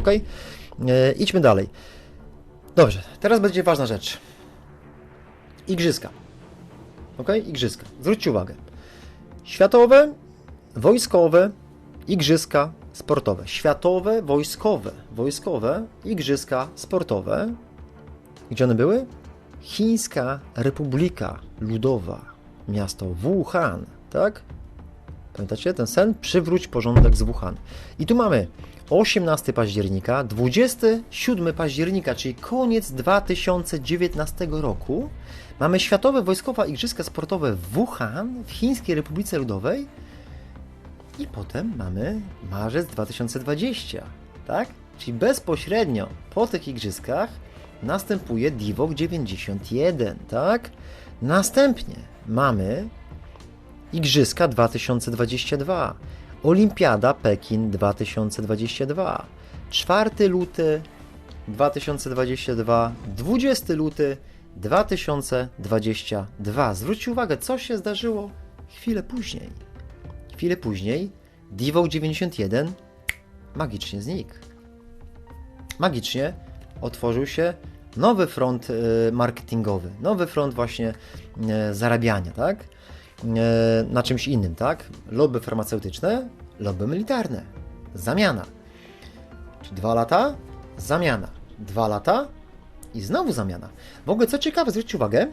ok? E, idźmy dalej. Dobrze, teraz będzie ważna rzecz. Igrzyska. Ok? Igrzyska. Zwróćcie uwagę. Światowe, wojskowe, igrzyska sportowe. Światowe, wojskowe, wojskowe, igrzyska sportowe. Gdzie one były? Chińska Republika Ludowa, miasto Wuhan, tak? Pamiętacie ten sen? Przywróć porządek z Wuhan. I tu mamy 18 października, 27 października, czyli koniec 2019 roku. Mamy Światowe Wojskowe Igrzyska Sportowe w Wuhan, w Chińskiej Republice Ludowej. I potem mamy marzec 2020, tak? Czyli bezpośrednio po tych igrzyskach następuje Divok 91, tak? Następnie mamy Igrzyska 2022, Olimpiada Pekin 2022, 4 luty 2022, 20 luty 2022. Zwróćcie uwagę, co się zdarzyło chwilę później. Chwilę później Divok 91 magicznie znikł. Magicznie otworzył się nowy front e, marketingowy, nowy front właśnie e, zarabiania, tak? E, Na czymś innym, tak? Lobby farmaceutyczne, lobby militarne. Zamiana. Czyli dwa lata, zamiana. Dwa lata i znowu zamiana. W ogóle co ciekawe, zwróćcie uwagę,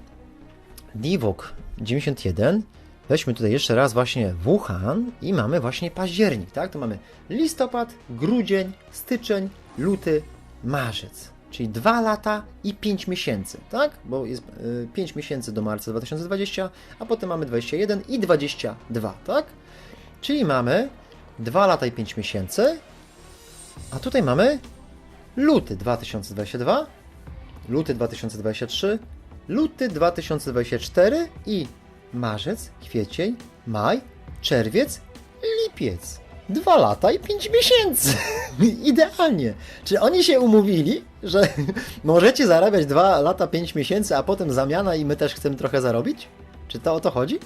Divok 91 Weźmy tutaj jeszcze raz właśnie Wuhan i mamy właśnie październik, tak? To mamy listopad, grudzień, styczeń, luty, marzec. Czyli 2 lata i 5 miesięcy, tak? Bo jest y, 5 miesięcy do marca 2020, a potem mamy 21 i 22, tak? Czyli mamy 2 lata i 5 miesięcy, a tutaj mamy luty 2022, luty 2023, luty 2024 i marzec, kwiecień, maj, czerwiec, lipiec. Dwa lata i pięć miesięcy. Idealnie. Czy oni się umówili, że możecie zarabiać dwa lata, pięć miesięcy, a potem zamiana i my też chcemy trochę zarobić? Czy to o to chodzi?